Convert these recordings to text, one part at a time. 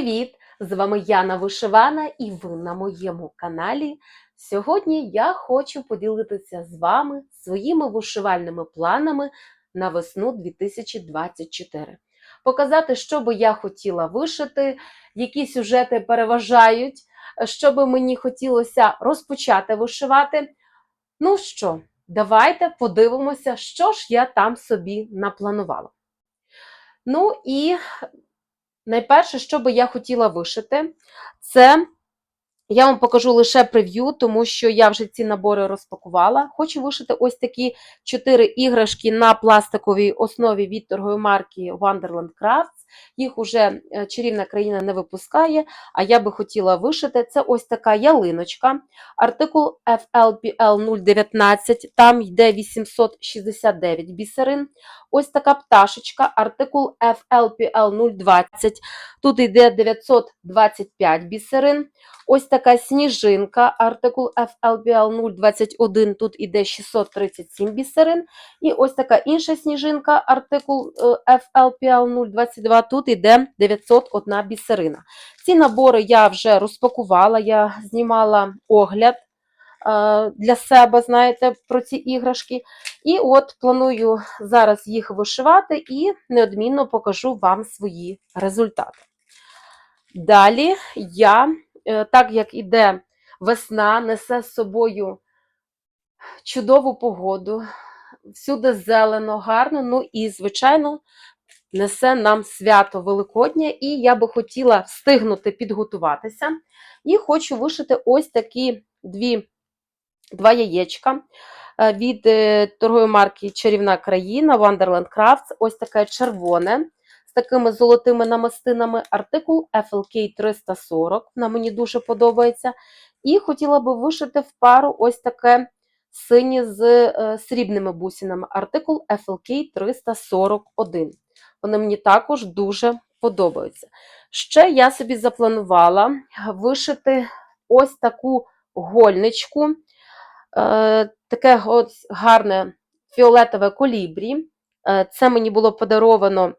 Привіт! З вами Яна Вишивана і ви на моєму каналі. Сьогодні я хочу поділитися з вами своїми вишивальними планами на весну 2024. Показати, що би я хотіла вишити, які сюжети переважають, що би мені хотілося розпочати вишивати. Ну що, давайте подивимося, що ж я там собі напланувала. Ну і Найперше, що би я хотіла вишити, це я вам покажу лише прев'ю, тому що я вже ці набори розпакувала. Хочу вишити ось такі чотири іграшки на пластиковій основі від торгової марки Wonderland Crafts. Їх уже е, чарівна країна не випускає, а я би хотіла вишити. Це ось така ялиночка. Артикул FLPL 019, там йде 869 бісерин. Ось така пташечка, артикул FLPL 020, тут йде 925 бісерин. Ось така сніжинка, артикул FLPL 021, тут іде 637 бісерин. І ось така інша сніжинка, артикул е, FLPL 022, тут іде 901 бісерина. Ці набори я вже розпакувала, я знімала огляд е, для себе, знаєте, про ці іграшки. І от планую зараз їх вишивати і неодмінно покажу вам свої результати. Далі я, е, так як іде весна, несе з собою чудову погоду, всюди зелено, гарно, ну і, звичайно, несе нам свято Великоднє, і я би хотіла встигнути підготуватися. І хочу вишити ось такі дві, два яєчка е, від е, торгової марки Чарівна країна Wonderland Crafts. Ось таке червоне з такими золотими намастинами. Артикул FLK 340. Вона мені дуже подобається. І хотіла би вишити в пару ось таке синє з е, срібними бусинами. Артикул FLK 341. Вони мені також дуже подобаються. Ще я собі запланувала вишити ось таку гольничку, е, таке ось гарне фіолетове колібрі. Е, це мені було подаровано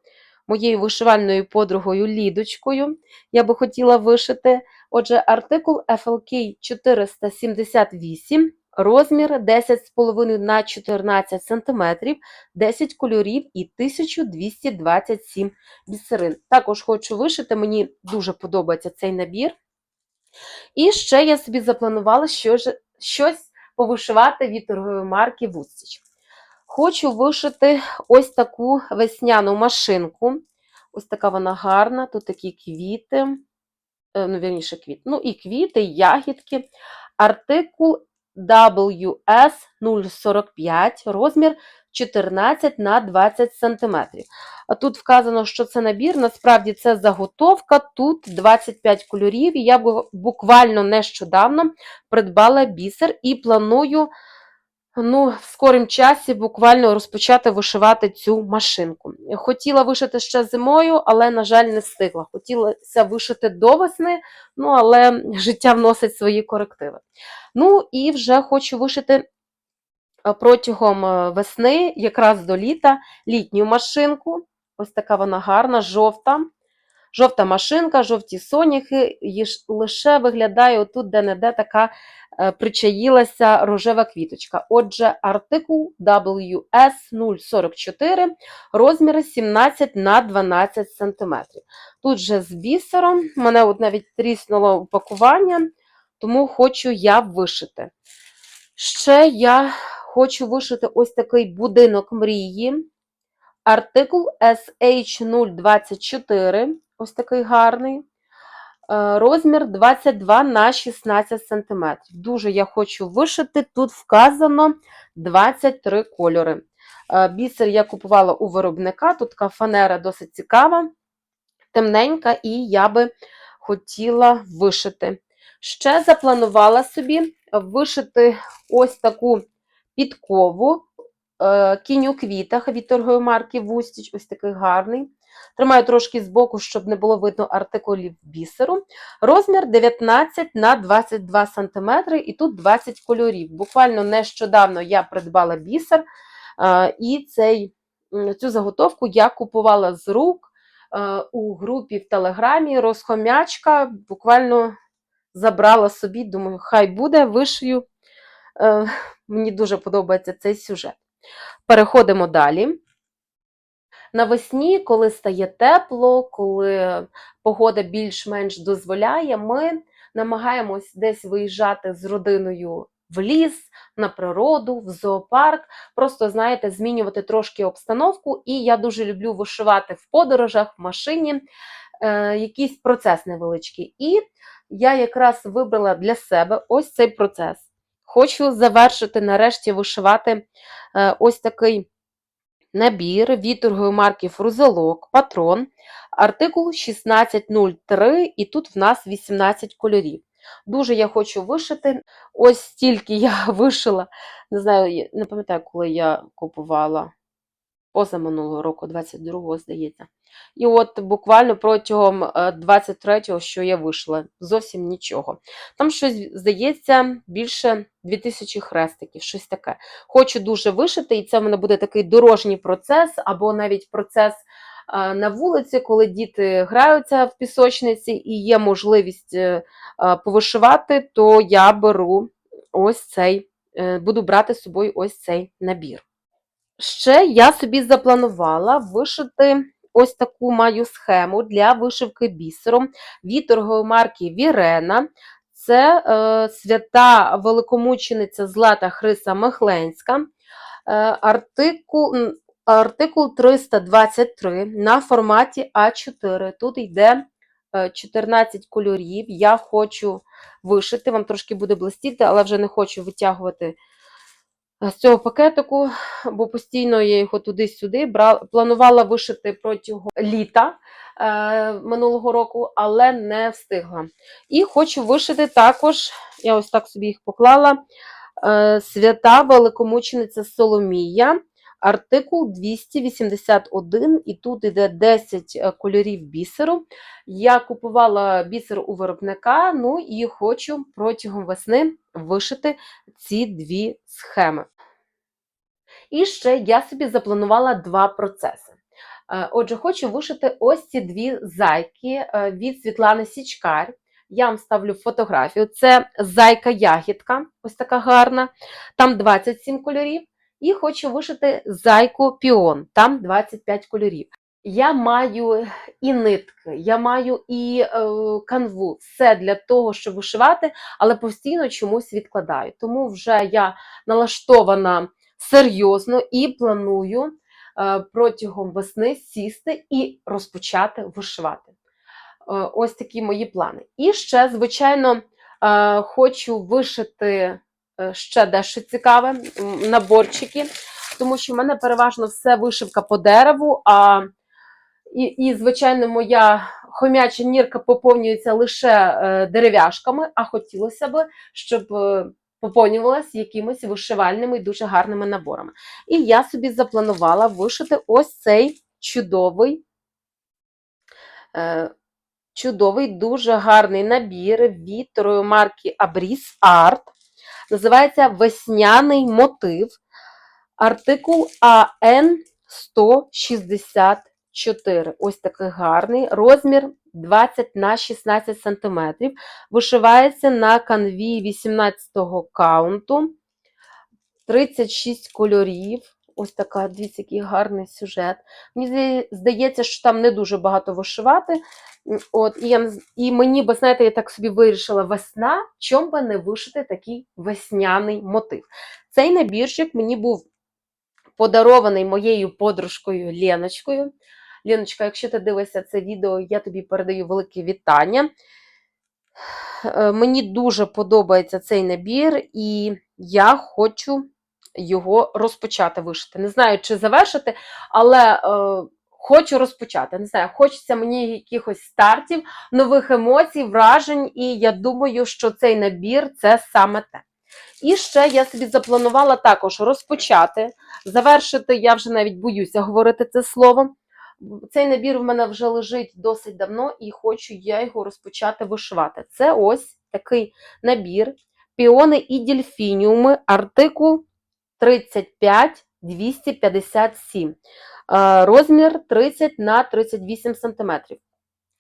моєю вишивальною подругою Лідочкою. Я би хотіла вишити. Отже, артикул FLK 478. Розмір 10,5 на 14 см, 10 кольорів і 1227 бісерин. Також хочу вишити, мені дуже подобається цей набір. І ще я собі запланувала щось, повишивати від торгової марки Вустіч. Хочу вишити ось таку весняну машинку. Ось така вона гарна, тут такі квіти, е, ну, вірніше, квіт. Ну, і квіти, і ягідки. Артикул WS 045, розмір 14 на 20 см. Тут вказано, що це набір, насправді це заготовка, тут 25 кольорів. І я буквально нещодавно придбала бісер і планую ну, в скорім часі буквально розпочати вишивати цю машинку. Хотіла вишити ще зимою, але, на жаль, не встигла. Хотілося вишити до весни, ну, але життя вносить свої корективи. Ну, і вже хочу вишити протягом е, весни, якраз до літа, літню машинку. Ось така вона гарна, жовта. Жовта машинка, жовті соняхи, і лише виглядає отут, де-не-де така Е, причаїлася рожева квіточка. Отже, артикул WS044, розміри 17 на 12 см. Тут же з бісером, мене от навіть тріснуло упакування, тому хочу я вишити. Ще я хочу вишити ось такий будинок мрії. Артикул SH024, ось такий гарний. Е, розмір 22 на 16 см. Дуже я хочу вишити. Тут вказано 23 кольори. Е, бісер я купувала у виробника, тут така фанера досить цікава, темненька, і я би хотіла вишити. Ще запланувала собі вишити ось таку підкову кінь у квітах від торгової марки Вустіч, ось такий гарний. Тримаю трошки збоку, щоб не було видно артикулів бісеру. Розмір 19 на 22 см, і тут 20 кольорів. Буквально нещодавно я придбала бісер, і цей, цю заготовку я купувала з рук у групі в Телеграмі розхомячка буквально забрала собі, думаю, хай буде, вишию. Е, Мені дуже подобається цей сюжет. Переходимо далі. Навесні, коли стає тепло, коли погода більш-менш дозволяє, ми намагаємось десь виїжджати з родиною в ліс, на природу, в зоопарк. Просто, знаєте, змінювати трошки обстановку. І я дуже люблю вишивати в подорожах, в машині е, якийсь процес невеличкий. І я якраз вибрала для себе ось цей процес. Хочу завершити нарешті вишивати е, ось такий набір від торгової марки Фрузелок, патрон, артикул 1603, і тут в нас 18 кольорів. Дуже я хочу вишити. Ось стільки я вишила. Не знаю, не пам'ятаю, коли я купувала поза минулого року, 22-го, здається. І от буквально протягом 23-го, що я вишила, зовсім нічого. Там щось, здається, більше 2000 хрестиків, щось таке. Хочу дуже вишити, і це в мене буде такий дорожній процес, або навіть процес на вулиці, коли діти граються в пісочниці і є можливість е, повишивати, то я беру ось цей, е, буду брати з собою ось цей набір. Ще я собі запланувала вишити ось таку маю схему для вишивки бісером від торгової марки Вірена. Це е, свята великомучениця Злата Хриса Мехленська. Е, артикул, артикул 323 на форматі А4. Тут йде 14 кольорів. Я хочу вишити, вам трошки буде блистіти, але вже не хочу витягувати з цього пакетику, бо постійно я його туди-сюди брала, планувала вишити протягом літа е, минулого року, але не встигла. І хочу вишити також, я ось так собі їх поклала, е, свята великомучениця Соломія. Артикул 281, і тут йде 10 е, кольорів бісеру. Я купувала бісер у виробника, ну і хочу протягом весни вишити ці дві схеми. І ще я собі запланувала два процеси. Е, отже, хочу вишити ось ці дві зайки е, від Світлани Січкар. Я вам ставлю фотографію. Це зайка-ягідка, ось така гарна, там 27 кольорів. І хочу вишити зайку піон, там 25 кольорів. Я маю і нитки, я маю і е, канву, все для того, щоб вишивати, але постійно чомусь відкладаю. Тому вже я налаштована серйозно і планую е, протягом весни сісти і розпочати вишивати. Е, ось такі мої плани. І ще, звичайно, е, хочу вишити ще дещо цікаве наборчики, тому що в мене переважно все вишивка по дереву. а і, і, звичайно, моя хомяча нірка поповнюється лише дерев'яшками, а хотілося б, щоб поповнювалась якимись вишивальними і дуже гарними наборами. І я собі запланувала вишити ось цей чудовий, е, чудовий, дуже гарний набір від марки Abris Art. Називається Весняний мотив. Артикул АН 164. Ось такий гарний розмір 20 на 16 см. Вишивається на канві 18-го каунту, 36 кольорів. Ось така, дивіться, який гарний сюжет. Мені здається, що там не дуже багато вишивати. От, І я, і мені, бо знаєте, я так собі вирішила весна, чом би не вишити такий весняний мотив. Цей набірчик мені був подарований моєю подружкою Леночкою. Ліночка, якщо ти дивишся це відео, я тобі передаю велике вітання. Е, мені дуже подобається цей набір, і я хочу його розпочати вишити. Не знаю, чи завершити, але е, хочу розпочати. Не знаю, хочеться мені якихось стартів, нових емоцій, вражень, і я думаю, що цей набір це саме те. І ще я собі запланувала також розпочати, завершити, я вже навіть боюся говорити це слово. Цей набір в мене вже лежить досить давно, і хочу я його розпочати вишивати. Це ось такий набір. Піони і дельфініуми, артикул 35 257. Е, Розмір 30 на 38 см.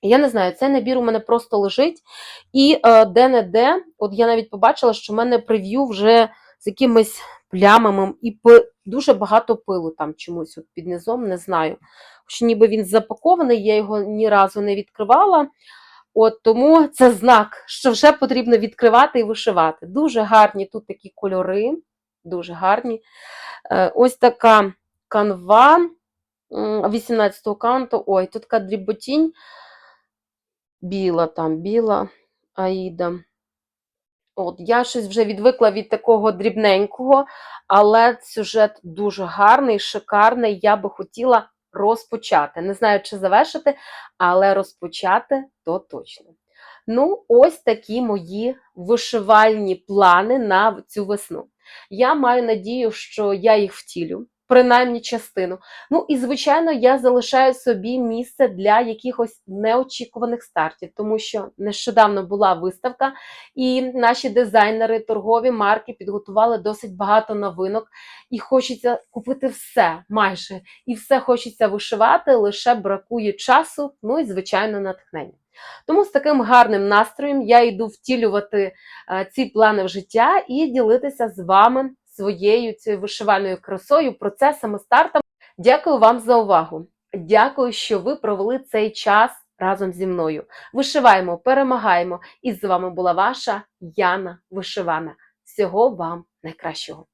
Я не знаю, цей набір у мене просто лежить. І е, де-не-де, от я навіть побачила, що в мене прев'ю вже з якимись плямами і дуже багато пилу там чомусь от під низом, не знаю. Хоч ніби він запакований, я його ні разу не відкривала. От тому це знак, що вже потрібно відкривати і вишивати. Дуже гарні тут такі кольори, дуже гарні. Е, ось така канва 18-го канту. Ой, тут така дріботінь. Біла там, біла Аїда. От, я щось вже відвикла від такого дрібненького, але сюжет дуже гарний, шикарний. Я би хотіла розпочати. Не знаю, чи завершити, але розпочати то точно. Ну, ось такі мої вишивальні плани на цю весну. Я маю надію, що я їх втілю, принаймні частину. Ну і звичайно, я залишаю собі місце для якихось неочікуваних стартів, тому що нещодавно була виставка, і наші дизайнери, торгові марки підготували досить багато новинок, і хочеться купити все майже, і все хочеться вишивати, лише бракує часу, ну і звичайно, натхнення. Тому з таким гарним настроєм я йду втілювати е, ці плани в життя і ділитися з вами своєю цією вишивальною красою, процесами, стартами. Дякую вам за увагу. Дякую, що ви провели цей час разом зі мною. Вишиваємо, перемагаємо. І з вами була ваша Яна Вишивана. Всього вам найкращого.